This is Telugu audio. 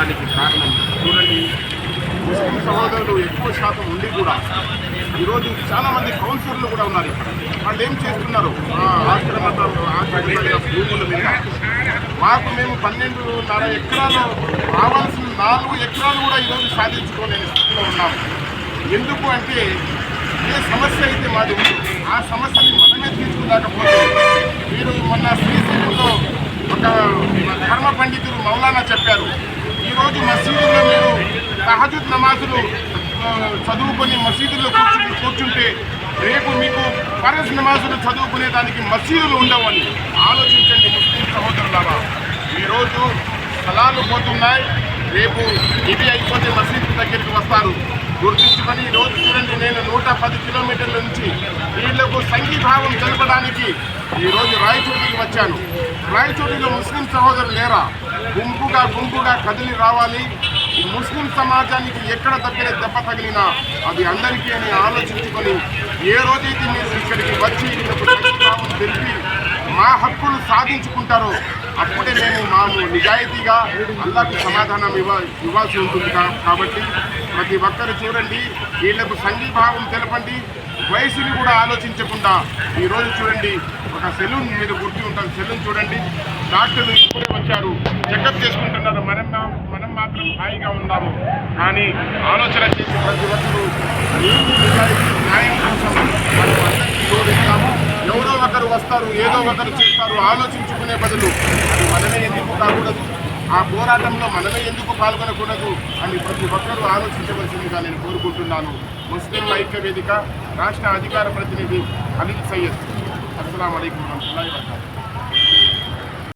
ఉండడానికి కారణం. చూడండి ముస్లిం సహోదరులు ఎక్కువ శాతం ఉండి కూడా ఈరోజు చాలామంది కౌన్సిలర్లు కూడా ఉన్నారు వాళ్ళు ఏం చేస్తున్నారు? ఆ భూముల మీద. మాకు మేము పన్నెండున్నర ఎకరాలు రావాల్సిన నాలుగు ఎకరాలు కూడా ఈరోజు సాధించుకోలేని స్థితిలో ఉన్నాము. ఎందుకు అంటే ఏ సమస్య అయితే మాది ఆ సమస్యని మనమే తీసుకురాకపోతే మీరు మొన్న శ్రీశైలంలో ఒక ధర్మ పండితులు మౌలానా చెప్పారు ఈరోజు మసీదుల్లో మీరు తహజుద్ నమాజులు చదువుకొని మసీదుల్లో కూర్చుని కూర్చుంటే రేపు మీకు ఫరజ్ నమాజులు చదువుకునే దానికి మసీదులు ఉండవని ఆలోచించండి ముస్లిం సహోదరులారా. ఈరోజు స్థలాలు పోతున్నాయి. రేపు ఇది అయిపోతే మసీదు పది కిలోమీటర్ల నుంచి వీళ్ళకు సంఘీభావం తెలపడానికి ఈరోజు రాయచోటికి వచ్చాను. రాయచోటిలో ముస్లిం సహోదరులు లేరా? గుంపుగా గుంపుగా కదిలి రావాలి. ముస్లిం సమాజానికి ఎక్కడ దగ్గర దెబ్బ తగిలినా అది అందరికీ అని ఆలోచించుకొని ఏ రోజైతే మీరు ఇక్కడికి వచ్చి తెలిపి మా హక్కు సాధించుకుంటారో. అప్పుడే మేము మాము నిజాయితీగా అల్లాకు సమాధానం ఇవ్వ ఇవ్వాల్సి ఉంటుంది కాబట్టి ప్రతి ఒక్కరు చూడండి వీళ్ళకు సంఘీభావం తెలపండి వయసుని కూడా ఆలోచించకుండా ఈరోజు చూడండి ఒక సెలూన్ మీరు గుర్తు ఉంటారు సెలూన్ చూడండి. డాక్టర్లు ఇప్పుడే వచ్చారు చెకప్ చేసుకుంటున్నారు మనం మనం మాత్రం హాయిగా ఉన్నాము. కానీ ఆలోచన చేసి ప్రతి ఒక్కరు న్యాయం కోసం మనం అందరికీ ఎవరో ఒకరు వస్తారు ఏదో ఒకరు చేస్తారు ఆలోచించుకునే బదులు అది మనమే ఎందుకు కాకూడదు? ఆ పోరాటంలో మనమే ఎందుకు పాల్గొనకూడదు అని ప్రతి ఒక్కరూ ఆలోచించవలసిందిగా నేను కోరుకుంటున్నాను. ముస్లిం ఐక్య వేదిక రాష్ట్ర అధికార ప్రతినిధి అనిల్ సయ్యద్. అస్సలం అయికం వరహమతుల్లాహి